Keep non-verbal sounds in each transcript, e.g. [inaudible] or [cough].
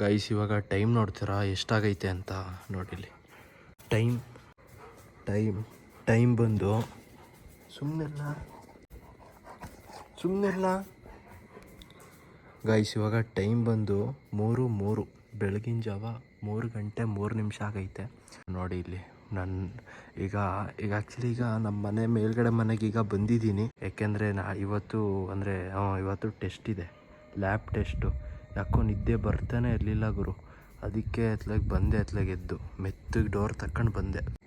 Guys ಇವಾಗ time ನೋಡ್ತೀರಾ? ಎಷ್ಟಾಗೈತೆ ಅಂತ ನೋಡಿಲಿ ಟೈಮ್ ಟೈಮ್ ಟೈಮ್ ಬಂದು ಸುಮ್ಮನೆಲ್ಲ ಸುಮ್ಮನೆಲ್ಲ ಗೈಸ್ ಇವಾಗ ಟೈಮ್ ಬಂದು ಮೂರು ಮೂರು. ಬೆಳಗಿನ ಜಾವ ಮೂರು ಗಂಟೆ ಮೂರು ನಿಮಿಷ ಆಗೈತೆ. ನೋಡಿ ಇಲ್ಲಿ ನನ್ನ ಈಗ ಈಗ ಆ್ಯಕ್ಚುಲಿ ಈಗ ನಮ್ಮ ಮನೆ ಮೇಲ್ಗಡೆ ಮನೆಗೆ ಈಗ ಬಂದಿದ್ದೀನಿ. ಯಾಕೆಂದರೆ ನಾ ಇವತ್ತು, ಅಂದರೆ ಇವತ್ತು ಟೆಸ್ಟ್ ಇದೆ. ಲ್ಯಾಬ್ ಟೆಸ್ಟು ಯಾಕೋ ನಿದ್ದೆ ಬರ್ತಾನೆ ಇರಲಿಲ್ಲ ಗುರು. ಅದಕ್ಕೆ ಎತ್ಲಾಗ ಬಂದೆ ಎತ್ಲಾಗ ಎದ್ದು. ಮೆತ್ತಗೆ ಡೋರ್ ತಕ್ಕಂಡು ಬಂದೆ.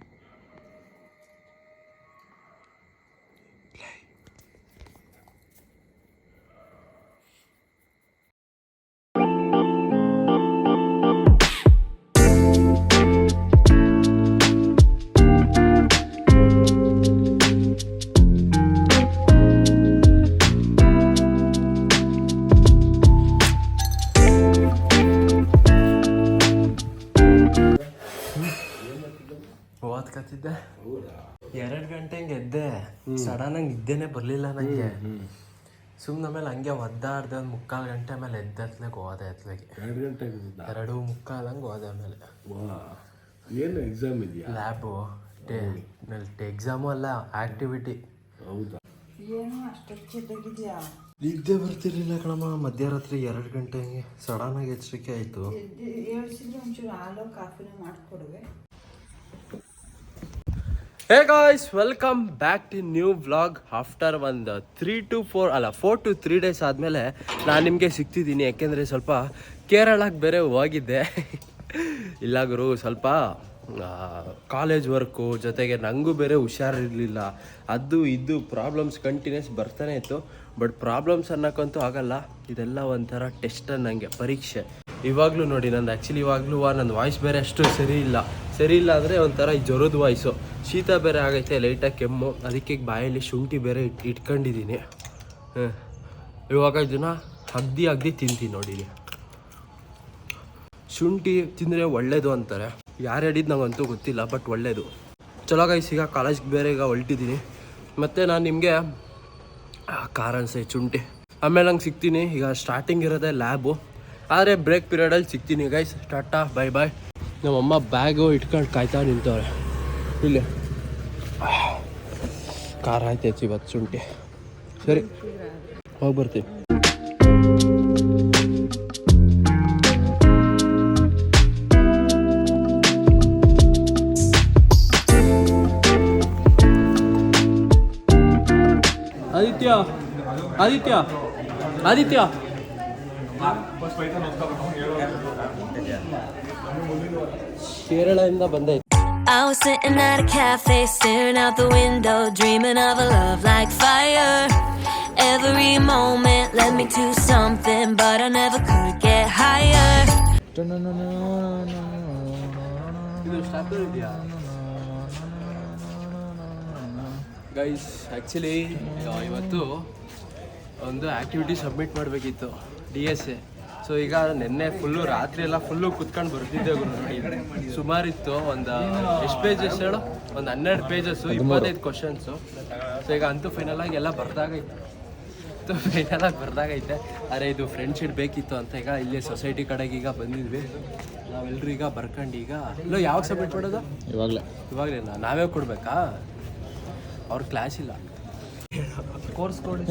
ಸಡನ್ ಆಗಿ ನಿದ್ದೆನೆ ಬರಲಿಲ್ಲ ನನಗೆ ಸುಮ್ಮನೆ ಆಮೇಲೆ ಹಂಗೆ ಒದ್ದಾಡ್ದೆ ಒಂದು ಮುಕ್ಕಾಲು ಗಂಟೆ ಮೇಲೆ ಎದ್ದತ್ಲಾಗ ಹೋದೆ ಎತ್ಲಾಗೆ. ಎರಡು ಗಂಟೆ ಎರಡು ಮುಕ್ಕಾಲು ಹಂಗೆ ಹೋದೆ ಆಮೇಲೆ. ಏನು ಎಕ್ಸಾಮ್ ಇದೆಯಾ? ಲ್ಯಾಬು ಎಕ್ಸಾಮು ಅಲ್ಲ ಆ್ಯಕ್ಟಿವಿಟಿ ಹೌದಾ? ನಿದ್ದೆ ಬರ್ತಿರ್ಲಿಲ್ಲ ಕಣಮ್ಮ ಮಧ್ಯರಾತ್ರಿ ಎರಡು ಗಂಟೆ ಹಂಗೆ ಸಡನ್ ಆಗಿ ಎಚ್ಚರಿಕೆ ಆಯಿತು. ಹೇಳ್ಸಿದ್ರೆ ಒಂಚೂರು ಹಾಲು ಕಾಫಿನೂ ಮಾಡಿಕೊಡುವೆ. Hey guys welcome back to new vlog after ಒಂದು ತ್ರೀ ಟು ಫೋರ್ ಅಲ್ಲ ಫೋರ್ ಟು ತ್ರೀ ಡೇಸ್ ಆದಮೇಲೆ ನಾನು ನಿಮಗೆ ಸಿಗ್ತಿದ್ದೀನಿ. ಯಾಕೆಂದರೆ ಸ್ವಲ್ಪ ಕೇರಳಕ್ಕೆ ಬೇರೆ ಹೋಗಿದ್ದೆ. [laughs] ಇಲ್ಲ ಗುರು, ಸ್ವಲ್ಪ ಕಾಲೇಜ್ ವರ್ಕು ಜೊತೆಗೆ ನನಗೂ ಬೇರೆ ಹುಷಾರಿರಲಿಲ್ಲ. ಅದು ಇದು ಪ್ರಾಬ್ಲಮ್ಸ್ ಕಂಟಿನ್ಯೂಸ್ ಬರ್ತಾನೆ ಇತ್ತು. ಬಟ್ ಪ್ರಾಬ್ಲಮ್ಸ್ ಅನ್ನೋಕ್ಕಂತೂ ಆಗಲ್ಲ. ಇದೆಲ್ಲ ಒಂಥರ ಟೆಸ್ಟ್ ನನಗೆ ಪರೀಕ್ಷೆ. ಇವಾಗಲೂ ನೋಡಿ, ನಂದು ಆ್ಯಕ್ಚುಲಿ ಇವಾಗಲೂ ನನ್ನ ವಾಯ್ಸ್ ಬೇರೆ ಅಷ್ಟು ಸರಿ ಇಲ್ಲ. ಸರಿ ಇಲ್ಲ ಅಂದರೆ ಒಂಥರ ಜ್ವರದ ವಾಯ್ಸು ಶೀತ ಬೇರೆ ಆಗೈತೆ ಲೈಟಾಗಿ ಕೆಮ್ಮು. ಅದಕ್ಕೆ ಬಾಯಲ್ಲಿ ಶುಂಠಿ ಬೇರೆ ಇಟ್ ಇಟ್ಕೊಂಡಿದ್ದೀನಿ. ಹಾಂ ಇವಾಗ ಇದನ್ನು ಅಗ್ದಿ ಅಗ್ದಿ ತಿಂತೀನಿ ನೋಡಿ ಶುಂಠಿ ತಿಂದರೆ ಒಳ್ಳೇದು ಅಂತಾರೆ. ಯಾರು ಹೇಳಿದ್ದು ನಂಗಂತೂ ಗೊತ್ತಿಲ್ಲ ಬಟ್ ಒಳ್ಳೇದು. ಚಲೋ ಗೈಸ್ ಈಗ ಕಾಲೇಜ್ಗೆ ಬೇರೆ ಈಗ ಹೊಲ್ಟಿದ್ದೀನಿ. ಮತ್ತು ನಾನು ನಿಮಗೆ ಖಾರ ಅನ್ಸೈ, ಶುಂಠಿ. ಆಮೇಲೆ ನಂಗೆ ಸಿಗ್ತೀನಿ. ಈಗ ಸ್ಟಾರ್ಟಿಂಗ್ ಇರೋದೇ ಲ್ಯಾಬು ಆದರೆ ಬ್ರೇಕ್ ಪೀರಿಯಡಲ್ಲಿ ಸಿಗ್ತೀನಿ ಗೈಸ್ ಟಾಟಾ ಬೈ ಬಾಯ್ ನಮ್ಮಮ್ಮ ಬ್ಯಾಗು ಇಟ್ಕೊಂಡು ಕಾಯ್ತಾ ನಿಂತವ್ರೆ. ಇಲ್ಲಿ. ಖಾರ ಆಯ್ತಾಯ್ತು ಇವತ್ತು ಶುಂಠಿ. ಸರಿ ಹೋಗಿ ಬರ್ತೀನಿ. ಆದಿತ್ಯ ಆದಿತ್ಯ ಆದಿತ್ಯ. ಕೇರಳದಿಂದ ಬಂದೈತೆ I was sitting at a cafe, staring out the window, dreaming of a love like fire. Every moment led me to something, but I never could get higher. Guys actually ಇವತ್ತು ಒಂದು ಆ್ಯಕ್ಟಿವಿಟಿ ಸಬ್ಮಿಟ್ ಮಾಡಬೇಕಿತ್ತು D S A so ಈಗ ನಿನ್ನೆ full ರಾತ್ರಿ ಎಲ್ಲ full ಕುತ್ಕೊಂಡು ಬರ್ತಿದ್ದೆ ಗುರು ನೋಡಿ. ಸುಮಾರಿತ್ತು ಒಂದು ಎಷ್ಟು ಪೇಜಸ್ ಹೇಳು? ಒಂದು ಹನ್ನೆರಡು ಪೇಜಸ್ಸು ಇಪ್ಪತ್ತೈದು ಕ್ವಶನ್ಸು ಸೊ ಈಗ ಅಂತೂ ಫೈನಲ್ ಆಗಿ ಎಲ್ಲ ಬರ್ದಾಗೈತೆ. ಫೈನಲ್ ಆಗಿ ಬರ್ದಾಗೈತೆ. ಆದರೆ ಇದು ಫ್ರೆಂಡ್ ಶೀಟ್ ಬೇಕಿತ್ತು ಅಂತ ಈಗ ಇಲ್ಲಿ ಸೊಸೈಟಿ ಕಡೆಗೆ ಈಗ ಬಂದಿದ್ವಿ. ನಾವೆಲ್ಲರೂ ಈಗ ಬರ್ಕೊಂಡು ಈಗ ಇಲ್ಲ ಯಾವಾಗ ಸಬ್ಮಿಟ್ ಮಾಡೋದು? ಇವಾಗಲೇ. ಇವಾಗಲಿಲ್ಲ ನಾವೇ ಕೊಡಬೇಕಾ? ಅವ್ರ ಕ್ಲಾಸ್ ಇಲ್ಲ. ಕೋರ್ಸ್ ಕೊಡಿ.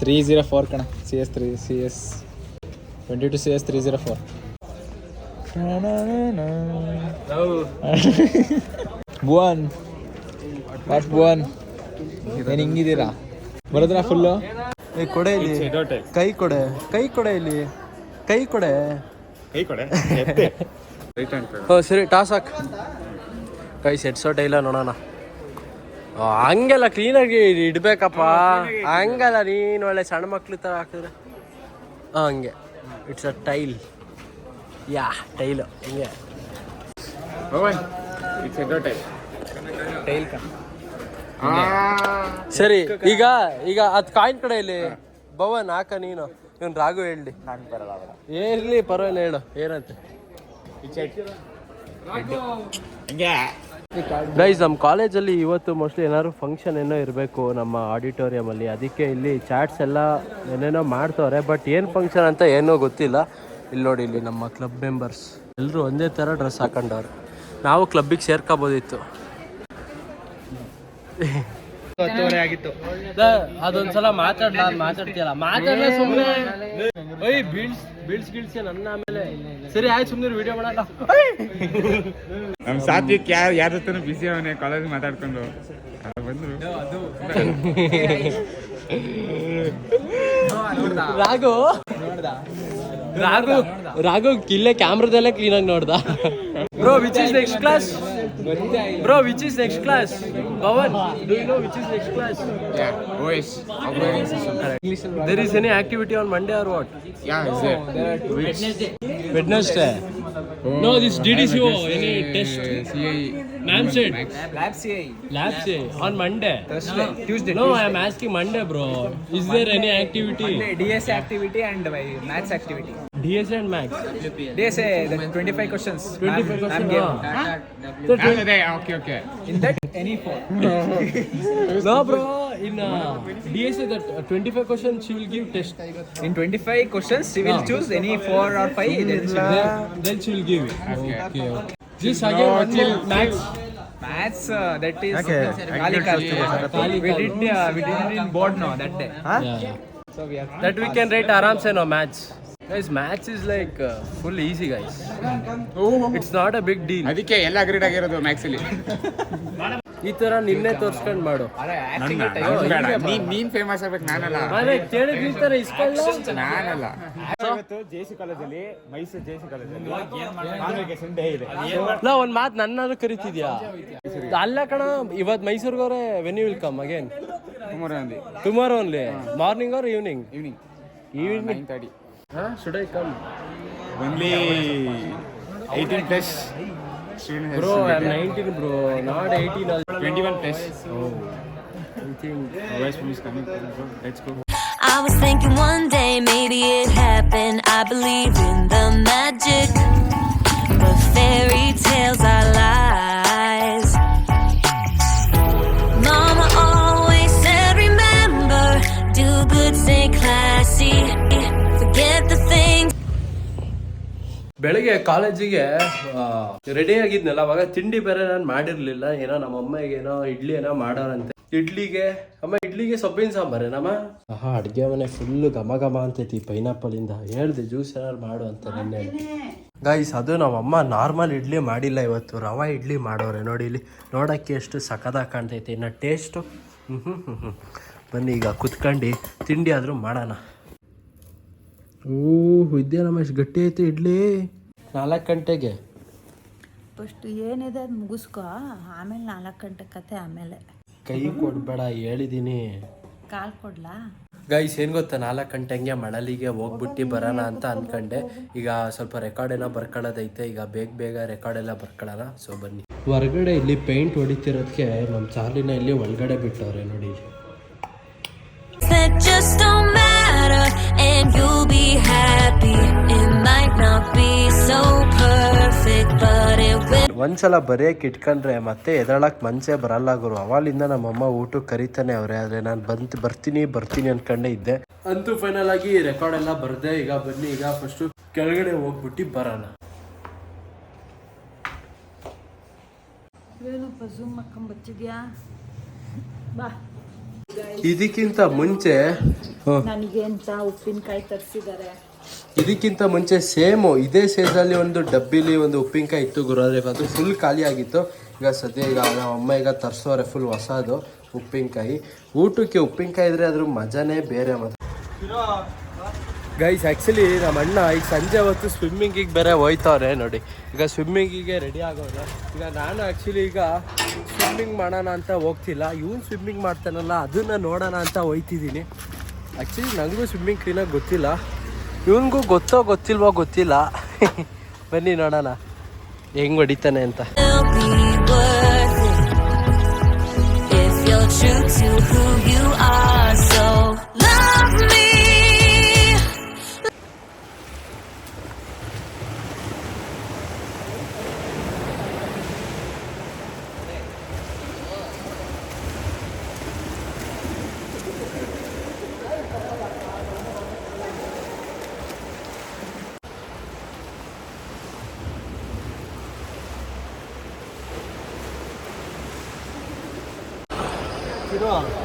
ತ್ರೀ ಜೀರೋ ಫೋರ್ ಕಣ. C S three C S twenty two C S three zero four Bhuvan. What Bhuvan. ಏನು ಹಿಂಗಿದ್ದೀರಾ? ಬರೋದ್ರ ಫುಲ್ಲು ಏ ಕೊಡೆ ಇಲ್ಲಿ. ಕೈ ಕೊಡೆ. ಕೈ ಕೊಡೆ ಇಲ್ಲಿ. ಕೈ ಕೊಡೆ. ಕೈ ಕೊಡೆ. ಓ ಸರಿ ಟಾಸ್ ಹಾಕ್. ಕೈ ಸೆಟ್ ಟೈಲ ಇಲ್ಲ ನೋಡೋಣ. ಹಂಗೆಲ್ಲ ಕ್ಲೀನಾಗಿ ಇಡ್ಬೇಕಪ್ಪ. ಹಂಗಲ್ಲ ನೀನು ಒಳ್ಳೆ ಸಣ್ಣ ಮಕ್ಳು ತರ ಹಾಕಿದ್ರೆ ಹಾಂ ಹಂಗೆ. It's a tile yeah tile ಹಿಂಗೆ. ಟೈಲ್ ಸರಿ ಈಗ ಈಗ ಅದ್ ಕಾಯಿನ್ ಕಡೆ ಇಲ್ಲಿ. ಭವನ್ ಹಾಕ ನೀನು. ಇವನ್ ರಾಘು ಹೇಳಿ ಇರ್ಲಿ ಪರವಾಗಿಲ್ಲ ಹೇಳು. ಏನಂತೆ? ಹಿಂಗೆ. ಗೈಸ್ ನಮ್ಮ ಕಾಲೇಜಲ್ಲಿ ಇವತ್ತು ಮೋಸ್ಟ್ಲಿ ಏನಾದ್ರು ಫಂಕ್ಷನ್ ಏನೋ ಇರಬೇಕು ನಮ್ಮ ಆಡಿಟೋರಿಯಮಲ್ಲಿ ಅದಕ್ಕೆ ಇಲ್ಲಿ ಚಾಟ್ಸ್ ಎಲ್ಲ ಏನೇನೋ ಮಾಡ್ತವ್ರೆ ಬಟ್ ಏನು ಫಂಕ್ಷನ್ ಅಂತ ಏನೋ ಗೊತ್ತಿಲ್ಲ. ಇಲ್ಲಿ ನೋಡಿ ಇಲ್ಲಿ ನಮ್ಮ ಕ್ಲಬ್ ಮೆಂಬರ್ಸ್ ಎಲ್ಲರೂ ಒಂದೇ ಥರ ಡ್ರೆಸ್ ಹಾಕೊಂಡವ್ರು. ನಾವು ಕ್ಲಬ್ಬಿಗೆ ಸೇರ್ಕೋಬೋದಿತ್ತು. ಅದೊಂದ್ಸಲ ಮಾತಾಡ್ಲ ಮಾತಾಡ್ತೀಯಲ್ಲ? ಮಾತಾಡ್ಲ ಸುಮ್ಮನೆ ಬೀಳ್ಸ್ ಬೀಳ್ಸ್ ಗಿಳ್ಸಿ ನನ್ನ ಆಮೇಲೆ ಸರಿ ಆಯ್ತು ಸುಮ್ಮನೆ ವಿಡಿಯೋ ಮಾಡಲ್ಲ ನಮ್ ಸಾತ್ವಿಕ್ ಯಾರು ಯಾರ ಜೊತೆ ಬಿಸಿ ಅವನೇ ಕಾಲೇಜ್ ಮಾತಾಡ್ಕೊಂಡು. ಬಂದ್ರು. ರಾಘು. ರಾಘು ರಾಘು ಇಲ್ಲೇ ಕ್ಯಾಮ್ರಾದಲ್ಲೇ ಕ್ಲೀನಾಗಿ ನೋಡ್ದ. Bro which is next class bro which is next class Pavan do you know which is next class there is any activity on Monday or what ya is Wednesday no This DDCO any test CI ma'am said lab C I labs day on monday Tuesday. no i am asking monday bro is there any activity D S activity and maths activity ds and max D S A twenty five questions 25 question ಅದೇ okay okay in that Any four. no bro in uh, dsa that uh, 25 questions she will give test in twenty five questions she will choose any or five five then, then she will give it okay okay this again what will max maths Kali. We did, uh, we did it in board now that day. Huh? yeah. So we have that we can write aram say no maths guys match is like uh, full easy guys it's not a big deal ಅದಕ್ಕೆ ಎಲ್ಲ agreed ಆಗಿರೋದು Max ಅಲ್ಲಿ ಈ ತರ ನಿನ್ನೆ ತೋರ್ಸ್ಕೊಂಡ್ ಮಾಡು. ಬೇಡ. ನೀನ್ ಫೇಮಸ್ ಆಗ್ಬೇಕು ನಾನಲ್ಲ. ಮನೆ ಕೇಳಿದ ಈ ತರ ಇಸ್ಕೊಳ್ಳ ನಾನಲ್ಲ. ನಾ ಒಂದ್ ಮಾತ್ ನನ್ನಾದ್ರು ಕರಿತಿದ್ಯಾ? ಅಲ್ಲ ಕಣ ಇವತ್ ಮೈಸೂರ್ಗವ್ರೆ when you will come again tomorrow ಅಂದಿ tomorrow only morning or evening evening evening thirty should I come only eighteen plus Extreme has Bro, I'm 19, bro. Not 18. 21 plus. Oh. Is coming. Let's go. I was thinking one day maybe it happened. I believe in the magic, but fairy tales are lies. ಬೆಳಿಗ್ಗೆ ಕಾಲೇಜಿಗೆ ready ಆಗಿದ್ನಲ್ಲ ಅವಾಗ ತಿಂಡಿ ಬೇರೆ ನಾನು ಮಾಡಿರ್ಲಿಲ್ಲ. ಏನೋ ನಮ್ಮ ಅಮ್ಮಗೆ ಏನೋ ಇಡ್ಲಿ ಏನೋ ಮಾಡೋರಂತೆ. ಇಡ್ಲಿಗೆ ಅಮ್ಮ ಇಡ್ಲಿಗೆ ಸೊಪ್ಪಿನ ಸಾಂಬಾರೇನಮ್ಮ ಆಹಾ ಅಡ್ಗೆ ಮನೆ ಫುಲ್ ಘಮ ಘಮ ಅಂತೈತಿ ಪೈನಾಪಲ್ ಇಂದ. ಹೇಳ್ದೆ ಜ್ಯೂಸ್ ಏನಾರು ಮಾಡು ಅಂತ ನಿನ್ನೆ. ಗಾಯ್ಸ್ ಅದು ನಮ್ಮ ಅಮ್ಮ ನಾರ್ಮಲ್ ಇಡ್ಲಿ ಮಾಡಿಲ್ಲ ಇವತ್ತು. ರವಾ ಇಡ್ಲಿ ಮಾಡೋರೆ ನೋಡಿ ಇಲ್ಲಿ. ನೋಡಕ್ಕೆ ಎಷ್ಟು ಸಖತ್ತಾಗಿ ಕಾಣ್ತೈತಿ. ಇನ್ನ ಟೇಸ್ಟು ಹ್ಞೂ ಹ್ಞೂ ಹ್ಞೂ ಬನ್ನಿ ಈಗ ಕುತ್ಕೊಂಡು ತಿಂಡಿ ಆದರೂ ಮಾಡೋಣ. ಓಹ್ ಎಷ್ಟು ಗಟ್ಟಿ ಐತೆ ಇಡ್ಲಿ. ನಾಲ್ಕು ಗಂಟೆಗೆ. ಫಸ್ಟ್ ಏನಿದೆ ಅದು ಮುಗಿಸ್ಕೊ. ಆಮೇಲೆ ನಾಲ್ಕು ಗಂಟೆ ಕತೆ ಆಮೇಲೆ. ಕೈ ಕೊಡ್ಬೇಡ ಹೇಳಿದ್ದೀನಿ ಕಾಲ್ ಕೊಡ್ಲಾ? ಗೈಸ್ ಏನು ಗೊತ್ತಾ? ನಾಲ್ಕು ಗಂಟೆ ಹಂಗೆ ಮಳಲಿಗೆ ಹೋಗ್ಬಿಟ್ಟು ಬರೋಣ ಅಂತ ಅಂದ್ಕೊಂಡೆ ಈಗ ಸ್ವಲ್ಪ ರೆಕಾರ್ಡ್ ಏನೋ ಬರ್ಕೊಳ್ಳೋದೈತೆ. ಈಗ ಬೇಗ ಬೇಗ ರೆಕಾರ್ಡ್ ಎಲ್ಲ ಬರ್ಕೊಳ್ಳೋಣ. ಸೊ ಬನ್ನಿ. ಹೊರಗಡೆ ಇಲ್ಲಿ ಪೇಂಟ್ ಹೊಡಿತಿರೋದಕ್ಕೆ ನಮ್ಮ ಚಾರ್ಲಿನ ಇಲ್ಲಿ ಒಳಗಡೆ ಬಿಟ್ಟವ್ರೆ ನೋಡಿ. And you'll be happy. It might not be so perfect, but it will. ಒಂದ್ಸಲ ಬರೆಯಕ್ಕೆ ಇಟ್ಕೊಂಡ್ರೆ ಮತ್ತೆ ಎದಳಕ್ ಮನ್ಸೇ ಬರಲ್ಲ ಗುರು ಅವಾಲಿಂದ ನಮ್ಮಮ್ಮ ಊಟಕ್ಕೆ ಕರಿತಾನೆ ಅವ್ರೆ ಆದ್ರೆ ನಾನು ಬಂತ್ ಬರ್ತೀನಿ ಬರ್ತೀನಿ ಅನ್ಕೊಂಡೇ ಇದ್ದೆ ಅಂತೂ ಫೈನಲ್ ಆಗಿ ರೆಕಾರ್ಡ್ ಎಲ್ಲ ಬರ್ದೆ ಈಗ ಬನ್ನಿ ಈಗ ಫಸ್ಟ್ ಕೆಳಗಡೆ ಹೋಗ್ಬಿಟ್ಟು ಬರೋಣ ಏನಪ್ಪ ಝೂಮ್ ಹಾಕೊಂಬತ್ತಿದ್ಯಾ ಬಾ ಇದಕ್ಕಿಂತ ಮುಂಚೆ ನನಗೆ ಅಂತ ಉಪ್ಪಿನಕಾಯಿ ತರಿಸಿದ್ದಾರೆ. ಇದಕ್ಕಿಂತ ಮುಂಚೆ ಸೇಮು ಇದೇ ಸೈಜಲ್ಲಿ ಒಂದು ಡಬ್ಬಿಲಿ ಒಂದು ಉಪ್ಪಿನಕಾಯಿ ಇತ್ತು ಗುರು. ಆದರೆ ಅದು ಫುಲ್ ಖಾಲಿ ಆಗಿತ್ತು. ಈಗ ಸದ್ಯ ಈಗ ನಮ್ಮ ಅಮ್ಮ ಈಗ ತರಿಸೋರೆ ಫುಲ್ ಹೊಸದು ಉಪ್ಪಿನಕಾಯಿ. ಊಟಕ್ಕೆ ಉಪ್ಪಿನಕಾಯಿ ಇದ್ರೆ ಅದ್ರ ಮಜಾನೇ ಬೇರೆ ಮತ್ತೆ ಗೈಸ್ ಆ್ಯಕ್ಚುಲಿ ನಮ್ಮ ಅಣ್ಣ ಈಗ ಸಂಜೆ ಹೊತ್ತು ಸ್ವಿಮ್ಮಿಂಗಿಗೆ ಬೇರೆ ಹೋಯ್ತವ್ರೆ ನೋಡಿ. ಈಗ ಸ್ವಿಮ್ಮಿಂಗಿಗೆ ರೆಡಿ ಆಗೋರೆ. ಈಗ ನಾನು ಆ್ಯಕ್ಚುಲಿ ಈಗ ಸ್ವಿಮ್ಮಿಂಗ್ ಮಾಡೋಣ ಅಂತ ಹೋಗ್ತಿಲ್ಲ. ಇವನು ಸ್ವಿಮ್ಮಿಂಗ್ ಮಾಡ್ತಾನಲ್ಲ, ಅದನ್ನು ನೋಡೋಣ ಅಂತ ಹೋಯ್ತಿದ್ದೀನಿ. ಆ್ಯಕ್ಚುಲಿ ನನಗೂ ಸ್ವಿಮ್ಮಿಂಗ್ ಕ್ಲೀನಾಗಿ ಗೊತ್ತಿಲ್ಲ. ಇವನಿಗೂ ಗೊತ್ತೋ ಗೊತ್ತಿಲ್ವೋ ಗೊತ್ತಿಲ್ಲ. [laughs] ಬನ್ನಿ ನೋಡೋಣ. ಹೆಂಗ್ ಹೊಡಿತಾನೆ ಅಂತ.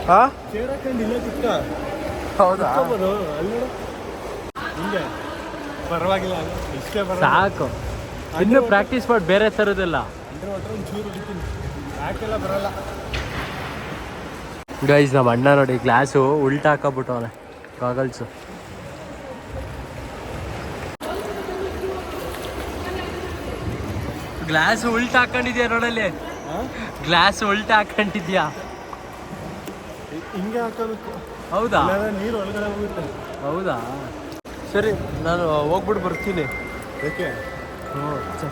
ಹಾ ಸೇರಕೊಂಡಿಲ್ಲ ಕುತ್ಕ. ಹೌದಾ? ಅಲ್ಲಿ ಹಿಂಗೆ. ಪರವಾಗಿಲ್ಲ ಇಷ್ಟೇ ಬರ ಸಾಕು. ಇನ್ನು ಪ್ರಾಕ್ಟೀಸ್ ಮಾಡಿ ಬೇರೆ ತರೋದಿಲ್ಲ. ಬರಲ್ಲ. ಗೈಸ್ ನಮ್ಮ ಅಣ್ಣ ನೋಡಿ ಗ್ಲಾಸು ಉಲ್ಟಾ ಹಾಕಬಿಟ್ಟವನೆ ಗಾಗಲ್ಸು ಗ್ಲಾಸ್ ಉಲ್ಟಾ ಹಾಕೊಂಡಿದ್ಯಾ ನೋಡಲ್ಲಿ? ಗ್ಲಾಸ್ ಉಲ್ಟಾ ಹಾಕೊಂಡಿದ್ಯಾ? ಹಿಂಗೆ ಹಾಕೋಬೇಕು. ಹೌದಾ? ನೀರು ಒಳಗಡೆ ಹೋಗುತ್ತೆ. ಹೌದಾ? ಸರಿ ನಾನು ಹೋಗ್ಬಿಟ್ಟು ಬರ್ತೀನಿ. ಓಕೆ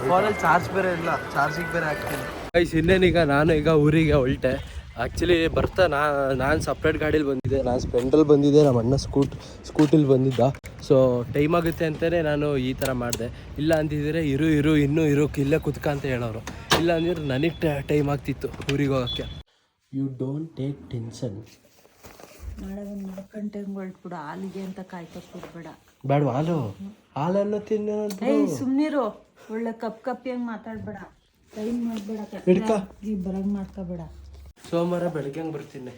ಫೋನಲ್ಲಿ ಚಾರ್ಜ್ ಬೇರೆ ಇಲ್ಲ. ಚಾರ್ಜಿಗೆ ಬೇರೆ ಹಾಕ್ತೀನಿ. ಗೈಸ್ ಇನ್ನೇನೀಗ ನಾನು ಈಗ ಊರಿಗೆ ಹೊಲ್ಟೆ ಆ್ಯಕ್ಚುಲಿ ಬರ್ತಾ ನಾ ನಾನು ಸಪ್ರೇಟ್ ಗಾಡೀಲಿ ಬಂದಿದ್ದೆ. ನಾನು ಸ್ಪೆಂಡಲ್ಲಿ ಬಂದಿದ್ದೆ ನಮ್ಮ ಅಣ್ಣ ಸ್ಕೂಟ್ ಸ್ಕೂಟಿಲಿ ಬಂದಿದ್ದ. ಸೊ ಟೈಮ್ ಆಗುತ್ತೆ ಅಂತಲೇ ನಾನು ಈ ಥರ ಮಾಡಿದೆ. ಇಲ್ಲ ಅಂದಿದ್ದರೆ ಇರು ಇರು ಇನ್ನೂ ಇರು ಇಲ್ಲೇ ಕುತ್ಕ ಅಂತ ಹೇಳೋರು. ಇಲ್ಲ ಅಂದಿದ್ರೆ ನನಗೆ ಟೈಮ್ ಆಗ್ತಿತ್ತು ಊರಿಗೆ ಹೋಗೋಕ್ಕೆ. ಯು ಡೋಂಟ್ ಟೇಕ್ ಟೆನ್ಷನ್ ಒಂದು ನಾಲ್ಕು ಗಂಟೆಗೆ ಹೊರಟ್ಬಿಡು ಹಾಲಿಗೆ ಅಂತ ಕಾಯ್ತಾ ಕೂರ್ಬೇಡ ಬೇಡ ಹಾಲು? ಹಾಲನ್ನು ತಿನ್ನೋ ಏಯ್ ಸುಮ್ಮನಿರು ಒಳ್ಳೆ ಕಪ್ ಕಪ್ಪಿಯಂಗೆ ಮಾತಾಡ್ಬೇಡ. ಟೈಮ್ ಮಾಡಬೇಡ ಹಿಡ್ಕ. ಬರಂಗ್ ಮಾಡ್ಕೋಬೇಡ. ಸೋಮವಾರ ಬೆಳಗ್ಗೆ ಹಂಗೆ ಬರ್ತೀನಿ.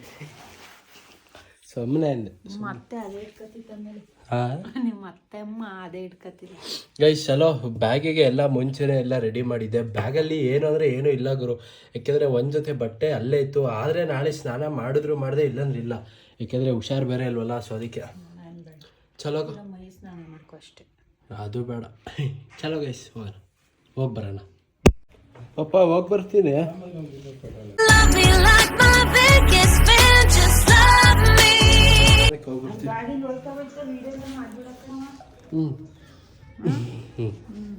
ಸುಮ್ಮನೆ ಅಂದೆ ಮತ್ತೆ ಅದೇ ಇಟ್ಕತ್ತಿತ್ತ ಆಮೇಲೆ ಹಾಂ ನಿಮ್ಮ ಅತ್ತೆ ಅಮ್ಮ ಅದೇ ಇಟ್ಕತ್ತಿಲ್ಲ ಗೈಸ್ ಚಲೋ ಬ್ಯಾಗಿಗೆ ಎಲ್ಲ ಮುಂಚೆನೆ ಎಲ್ಲ ರೆಡಿ ಮಾಡಿದ್ದೆ. ಬ್ಯಾಗಲ್ಲಿ ಏನು ಅಂದರೆ ಏನೂ ಇಲ್ಲ ಗುರು. ಯಾಕೆಂದರೆ ಒಂದು ಜೊತೆ ಬಟ್ಟೆ ಅಲ್ಲೇ ಇತ್ತು. ಆದರೆ ನಾಳೆ ಸ್ನಾನ ಮಾಡಿದ್ರು ಮಾಡಿದೆ ಇಲ್ಲಂದ್ರೆ ಇಲ್ಲ. ಯಾಕೆಂದರೆ ಹುಷಾರು ಬೇರೆ ಇಲ್ವಲ್ಲ ಸೊ ಅದಕ್ಕೆ. ಚಲೋ ಗ- ಮಾಡ್ಕೊ ಅಷ್ಟೇ. ಅದು ಬೇಡ. [laughs] ಚಲೋ ಗೈಸ್ ಹೋಗೋಣ. ಹೋಗಿ ಬರೋಣ. ಪಪ್ಪ ಹೋಗಿ ಬರ್ತೀನಿ. ಹ್ಞೂ me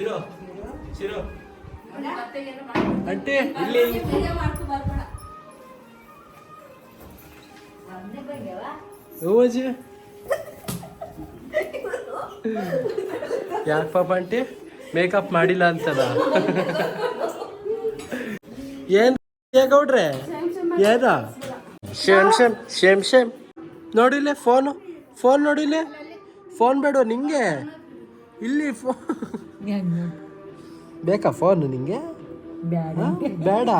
ಚಿರೋ ಅಂಟಿ ಇಲ್ಲಿ. ಓಜಿ ಯಾಕೆ ಪಾಪ ಅಂಟಿ ಮೇಕಪ್ ಮಾಡಿಲ್ಲ ಅಂತದ ಏನ್ ಗೌಡ್ರೆ? ಏನ? ಶೇಮ್ ಶೇಮ್ ಶೇಮ್ ಶೇಮ್ ನೋಡಿಲ್ಲೇ ಫೋನು ಫೋನ್ ನೋಡಿಲ್ಲೇ ಫೋನ್ ಬೇಡ ನಿಂಗೆ? ಇಲ್ಲಿ ಫೋನ್ ಬೇಕಾ ಫೋನ್ ನಿಂಗೆ? ಬೇಡ.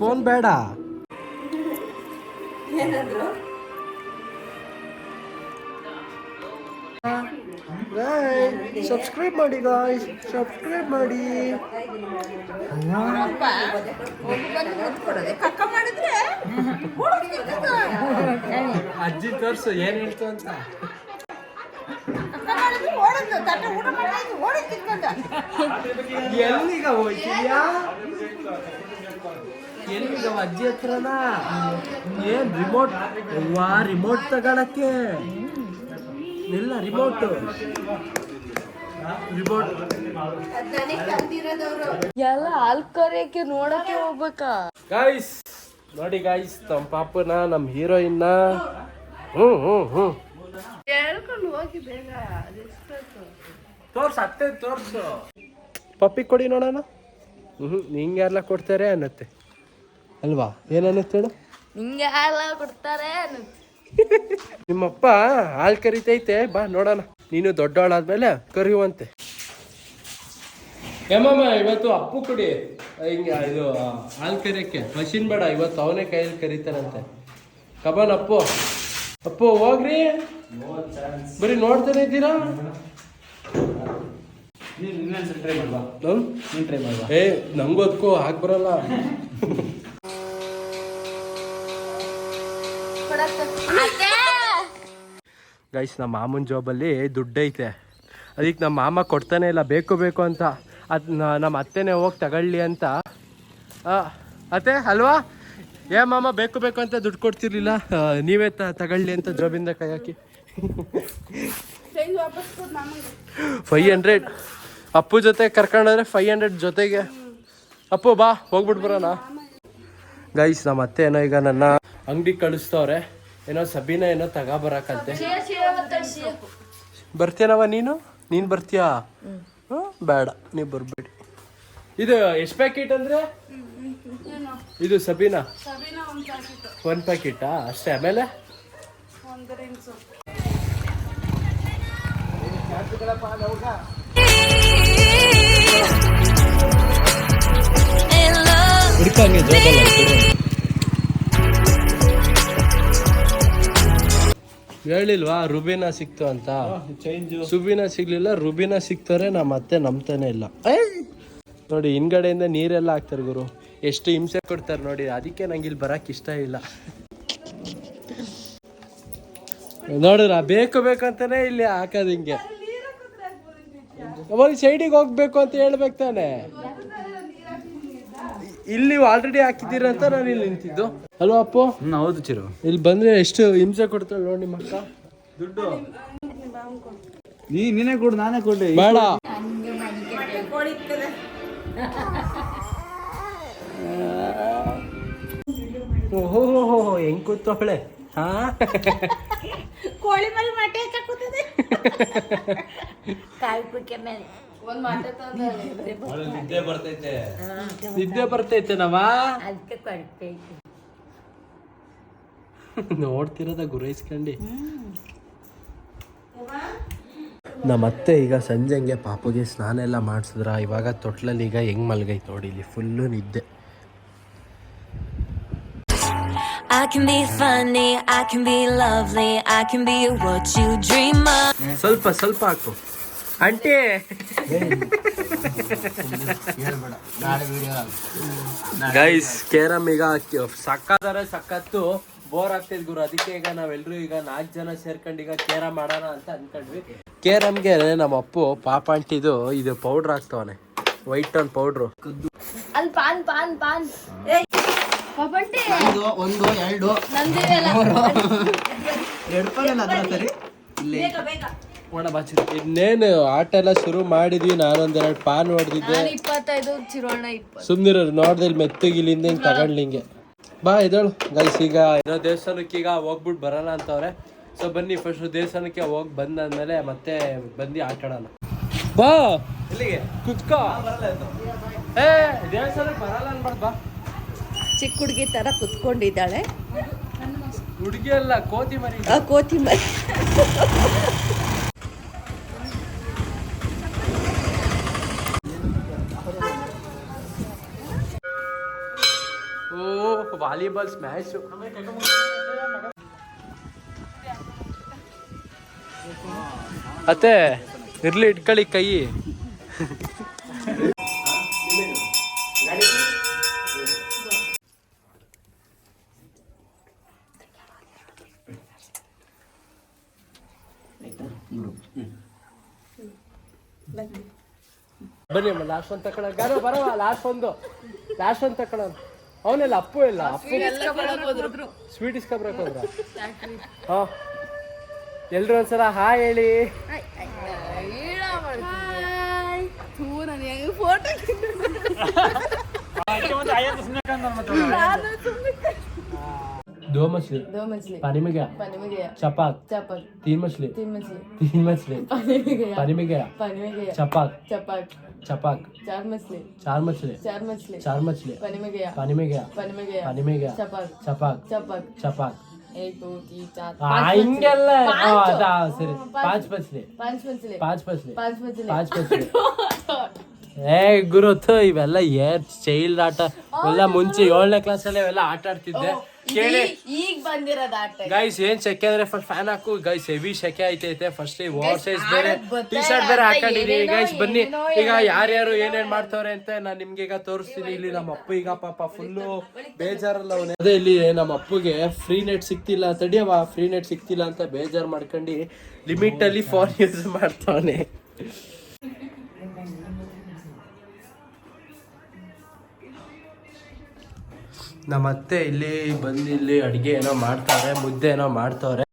ಫೋನ್ ಬೇಡ. ಸಬ್ಸ್ಕ್ರೈಬ್ ಮಾಡಿ ಗಾಯ್ಸ್ ಸಬ್ಸ್ಕ್ರೈಬ್ ಮಾಡಿ. [laughs] ಅಜ್ಜಿ ತೋರ್ಸು ಏನ್ ಹೇಳ್ತು ಅಂತ. ಎಲ್ಲಿಗ ಹೋಯ್ತಿದ್ಯಾ ಎಲ್ಲಿಗ ಅಜ್ಜಿ ಹತ್ರನಾ? ಏನ್ ರಿಮೋಟ್ ವಾ ರಿಮೋಟ್ ತಗೊಳಕ್ಕೆ. ಇಲ್ಲ ರಿಮೋಟ್ ರಿಮೋಟ್ ಎಲ್ಲ ಹಾಲ್ ಕರೆಯಕ್ಕೆ ನೋಡಕ್ಕೆ ಹೋಗ್ಬೇಕಾ? ಗಾಯ್ಸ್ ನೋಡಿ ಗಾಯ್ಸ್ ತಮ್ಮ ಪಾಪನ ನಮ್ಮ ಹೀರೋಯಿನ್ನ ಹ್ಞೂ ಹ್ಞೂ ಹ್ಞೂ ಹೇಳ್ಕೊಂಡು ಹೋಗಿ ಬೇಗ ತೋರ್ಸು ಅತ್ತೆ ತೋರ್ಸು. ಪಪ್ಪಿ ಕೊಡಿ ನೋಡೋಣ. ಹ್ಞೂ ನಿಂಗೆ ಎಲ್ಲ ಕೊಡ್ತಾರೆ ಅನ್ನತ್ತೆ. ಅಲ್ವಾ? ಏನನ್ನತ್ತೆ ಹೇಳು? ನಿಂಗೆ ಹಾಲ ಕೊಡ್ತಾರೆ ನಿಮ್ಮಪ್ಪ ಹಾಲು ಕರಿತೈತೆ ಬಾ ನೋಡೋಣ. ನೀನು ದೊಡ್ಡವಳಾದ್ಮೇಲೆ ಕರಿಯುವಂತೆ. ಏಮಮ್ಮ ಇವತ್ತು ಅಪ್ಪು ಕೊಡಿ. ಹಿಂಗೆ ಇದು ಹಾಲು ಕರಿಯಕ್ಕೆ. ಮಷಿನ್ ಬೇಡ ಇವತ್ತು ಅವನೇ ಕೈಯಲ್ಲಿ ಕರಿತಾರಂತೆ ಕಬನ್ ಅಪ್ಪು. ಅಪ್ಪು ಹೋಗ್ರಿ. ಬರೀ ನೋಡ್ತಾನೆ ಇದ್ದೀರಾ? ಏ ನಂಗೊದ್ಕೋ ಹಾಕ್ ಬರಲ್ಲ. ಗೈಸ್ ನಮ್ಮ ಮಾಮನ ಜಾಬಲ್ಲಿ ದುಡ್ಡೈತೆ ಅದಕ್ಕೆ ನಮ್ಮ ಮಾಮ ಕೊಡ್ತಾನೆ ಇಲ್ಲ ಬೇಕು ಬೇಕು ಅಂತ. ಅದು ನಮ್ಮ ಅತ್ತೆನೇ ಹೋಗಿ ತಗೊಳ್ಳಿ ಅಂತ. ಅತ್ತೆ ಅಲ್ವಾ? ಏ ಮಾಮ ಬೇಕು ಬೇಕು ಅಂತ ದುಡ್ಡು ಕೊಡ್ತಿರ್ಲಿಲ್ಲ. ನೀವೇ ತಗೊಳ್ಳಿ ಅಂತ ಜಾಬಿಂದ ಕೈ ಹಾಕಿ. ಫೈವ್ ಹಂಡ್ರೆಡ್ ಅಪ್ಪು ಜೊತೆ ಕರ್ಕೊಂಡ್ರೆ ಫೈವ್ ಹಂಡ್ರೆಡ್ ಜೊತೆಗೆ. ಅಪ್ಪು ಬಾ ಹೋಗ್ಬಿಟ್ಟು ಬರೋಣ. ಗೈಸ್ ನಮ್ಮ ಅತ್ತೆ ಏನೋ ಈಗ ನನ್ನ ಅಂಗಡಿ ಕಳಿಸ್ತವ್ರೆ. ಏನೋ ಸಬೀನ ಏನೋ ತಗೋಬರಕಂತೆ ಬರ್ತೀನವ ನೀನು? ನೀನು ಬರ್ತೀಯಾ? ಬೇಡ ನೀವು ಬರ್ಬೇಡಿ. ಇದು ಎಷ್ಟು ಪ್ಯಾಕೆಟ್ ಅಂದ್ರೆ? ಇದು ಸಬೀನಾ. ಒಂದ್ ಪ್ಯಾಕೆಟಾ ಅಷ್ಟೇ ಆಮೇಲೆ. ಹೇಳಿಲ್ವಾ, ರುಬಿನಾ ಸಿಕ್ತು ಅಂತ? ಸುಬಿನ ಸಿಗ್ಲಿಲ್ಲ, ರುಬಿನ ಸಿಕ್ತಾರೆ ನಾ ಮತ್ತೆ ನಂಬ್ತಾನೆ ಇಲ್ಲ! ನೋಡಿ, ಹಿಂದ್ಗಡೆಯಿಂದ ನೀರೆಲ್ಲ ಹಾಕ್ತಾರೆ ಗುರು. ಎಷ್ಟು ಹಿಂಸೆ ಕೊಡ್ತಾರೆ ನೋಡಿ, ಅದಕ್ಕೆ ನಂಗೆ ಇಲ್ಲಿ ಬರಕ್ ಇಷ್ಟ ಇಲ್ಲ. ನೋಡ್ರ ಬೇಕು ಬೇಕಂತಾನೆ ಇಲ್ಲಿ ಹಾಕೋದು ಹಿಂಗೆ. ಅವಾಗ ಸೈಡಿಗೆ ಹೋಗ್ಬೇಕು ಅಂತ ಹೇಳ್ಬೇಕು ತಾನೆ. ಇಲ್ಲಿ ಆಲ್ರೆಡಿ ಹಾಕಿದ್ದೀರ ಅಂತ ನಾನು ಇಲ್ಲಿ ನಿಂತಿದ್ದು. ಅಲ್ವಾ ಅಪ್ಪು? ಹೌದು ಚಿರು. ಇಲ್ಲಿ ಬಂದ್ರೆ ಎಷ್ಟು ಹಿಂಸೆ ಕೊಡ್ತಾಳೆ ನೋಡಿ ನಿಮ್ಮ ಅಕ್ಕ. ದುಡ್ಡು. ನೀ ನೀನೇ ಕೊಡು ನಾನೇ ಕೊಡ್ಲಿ. ಬೇಡ. ಓಹೋ ಹೆಂಗ್ ಕೂತವಳೆ? ಹಾ? ಕೋಳಿ ಮೇಲೆ ಮಟೆ ಹಾಕುತ್ತದೆ ಕಾಯಿ ಕುಕ್ಕೆ ಮೇಲೆ. ನಿದ್ದೆ ಬರ್ತೈತೆ. ನವ ಅದಕ್ಕೆ ಕೊಡ್ತೈತಿ ನೋಡ್ತಿರೋದ ಗುರೈಸ್ಕಂಡಿ. ನಮ್ಮ ಅತ್ತೆ ಈಗ ಸಂಜೆಂಗೆ ಪಾಪುಗೆ ಸ್ನಾನ ಎಲ್ಲ ಮಾಡಿಸಿದ್ರ. ಇವಾಗ ತೊಟ್ಲಲ್ಲಿ ಈಗ ಹೆಂಗ್ ಮಲ್ಗೈತೆ ನೋಡಿ ಇಲ್ಲಿ ಫುಲ್ಲು ನಿದ್ದೆ. I can be funny, I can be lovely, I can be what you dream of. ಸ್ವಲ್ಪ ಸ್ವಲ್ಪ ಹಾಕು. ಅಂಟಿ ಗೈಸ್ ಕೇರಮ್ ಈಗ ಸಕ್ಕದರೆ ಸಕ್ಕತ್ತು ಬೋರ್ ಆಗ್ತಿದ್ ಗುರು. ಅದಕ್ಕೆ ಈಗ ನಾವೆಲ್ಲರೂ ಈಗ ನಾಲ್ಕು ಜನ ಸೇರ್ಕೊಂಡು ಈಗ ಕೇರಮ್ ಮಾಡೋಣ ಅಂತ ಅನ್ಕೊಂಡ್ವಿ. ಕೇರಮ್ಗೆ ನಮ್ಮ ಅಪ್ಪು ಪಾಪ ಅಂಟಿದು ಇದು ಪೌಡರ್ ಹಾಕ್ತವನೆ. ವೈಟ್ ಟೋನ್ ಪೌಡ್ರು ಅಲ್ಲಿ ಪಾನ್ ಪಾನ್ ಪಾನ್ ಒಂದು ಎರಡು. ನಂದಿವೆಲ್ಲ ಎರಡು ರೂಪಾಯಿ ಅದ್ರ ಸರಿ? ಇನ್ನೇನು ಆಟ ಎಲ್ಲ ಶುರು ಮಾಡಿದ್ವಿ. ನಾನೊಂದೆರಡು ಪಾನ್ ಹೊಡೆದಿದ್ದೆ. ಇಪ್ಪತ್ತೈದು ಚಿರೋಣ ಸುಮ್ನಿರ ನೋಡ್ದೆ ಇಲ್ಲಿ ಮೆತ್ತಗಿಲಿಂದ ಹಿಂಗ್ ತಗೊಂಡ್ಲಿ ಹಿಂಗೆ. ಬಾ ಇದೇಳು ಗೈಸ್ ಈಗ ಏನೋ ದೇವಸ್ಥಾನಕ್ಕೆ ಈಗ ಹೋಗ್ಬಿಟ್ಟು ಬರೋಣ ಅಂತವ್ರೆ. ಸೊ ಬನ್ನಿ ಫಸ್ಟ್ ದೇವಸ್ಥಾನಕ್ಕೆ ಹೋಗಿ ಬಂದಾದ್ಮೇಲೆ ಮತ್ತೆ ಬಂದು ಆಟ ಆಡೋಣ ಬಾ. ಇಲ್ಲಿಗೆ ಕುತ್ಕೋ. ಏ ದೇವಸ್ಥಾನಕ್ಕೆ ಬರಲ್ಲ ಅನ್ಬಾರ್ದು ಬಾ. ಚಿಕ್ಕ ಹುಡುಗಿ ತರ ಕುತ್ಕೊಂಡಿದ್ದಾಳೆ. ಹುಡುಗಿ ಅಲ್ಲ ಕೋತಿ ಮರಿ. ಆ ಕೋತಿ ಮರಿ. ಓ ವಾಲಿಬಾಲ್ ಸ್ಮ್ಯಾಶ್ ಅತ್ತೆ ಇರ್ಲಿ ಇಟ್ಕೊಳ್ಳಿ ಕೈ. ಬನ್ನಿ ಅಮ್ಮ ಲಾಸ್ಟ್ ಒಂದು ತಕೊಳ ಗಾರೋ ಬರವ ಲಾಸ್ಟ್ ಒಂದು. ಲಾಸ್ಟ್ ಒಂದು ತಕೊಳ ಅವನೆಲ್ಲ ಅಪ್ಪು ಇಲ್ಲ ಅಪ್ಪು. ಸ್ವೀಟ್ ಇಸ್ಕೊಬ್ರಕ್ ಹೋದ್ರ. ಹಾ. ಎಲ್ರು ಒಂದ್ಸಲ ಹಾಯ್ ಹೇಳಿ. दो मछली दो मछली पानी में गया पानी में गया चपाक चपक तीन मछली तीन मछली तीन मछली पानी में गया पानी में गया पानी में गया चपाक चपक चपाक चार मछली चार मछली चार मछली चार मछली पानी में गया पानी में गया पानी में गया पानी में गया चपक चपाक चपक चपाक एक दो तीन चार ಆ, पाँच मछली। ಹಿಂಗೆಲ್ಲ ಆ, पाँच ಅದಾ, ಸರಿ पाँच ಪಾಂಚ್ ಮಚ್ಲಿ पाँच मछली ಪಾಂಚ್ ಮಚ್ಲಿ पाँच मछली ಪಾಂಚ್ [laughs] ಮಚ್ಲಿ ಏ ಗುರುತು ಇವೆಲ್ಲ ಏನ್ ಚೈಲ್ಡ್ ಆಟ ಎಲ್ಲ ಮುಂಚೆ ಏಳನೇ ಕ್ಲಾಸಲ್ಲಿ ಅವೆಲ್ಲ ಆಟ ಆಡ್ತಿದ್ದೆ ಕೇಳಿ. ಈಗ ಬಂದಿರೋದು ಆಟ ಗೈಸ್ ಏನ್ ಸೆಕೆ ಅಂದ್ರೆ ಫಸ್ಟ್ ಫ್ಯಾನ್ ಹಾಕು. ಗೈಸ್ ಹೆವಿ ಸೆಕೆ ಐತೈತೆ. ಫಸ್ಟ್ ವಾರ್ ಸೈಜ್ ಬೇರೆ ಟಿ ಶರ್ಟ್ ಬೇರೆ ಇಲ್ಲ, ಹಾಕೊಂಡಿದೀನಿ ಗೈಸ್ ಬನ್ನಿ. ಈಗ ಯಾರ್ಯಾರು ಏನೇನ್ ಮಾಡ್ತವ್ರೆ ಅಂತ ನಾನು ನಿಮ್ಗೆ ಈಗ ತೋರಿಸ್ತೀನಿ. ಇಲ್ಲಿ ನಮ್ಮ ಅಪ್ಪ ಈಗ ಪಾಪ ಫುಲ್ಲು ಬೇಜಾರಲ್ಲ ಅವನೇ. ಅದೇ ಇಲ್ಲಿ ನಮ್ಮ ಅಪ್ಪಗೆ ಫ್ರೀ ನೆಟ್ ಸಿಕ್ತಿಲ್ಲ ತಡಿಯವ ಫ್ರೀ ನೆಟ್ ಸಿಕ್ತಿಲ್ಲ ಅಂತ ಬೇಜಾರ್ ಮಾಡ್ಕೊಂಡು ಲಿಮಿಟ್ ಅಲ್ಲಿ ಫೋನ್ ಯೂಸ್ ಮಾಡ್ತಾವನೆ. ನಮ್ಮ ಅತ್ತೆ ಇಲ್ಲಿ ಬಂದು ಇಲ್ಲಿ ಅಡಿಗೆ ಏನೋ ಮಾಡ್ತಾರೆ ಮುದ್ದೆ ಏನೋ ಮಾಡ್ತಾವ್ರೆ.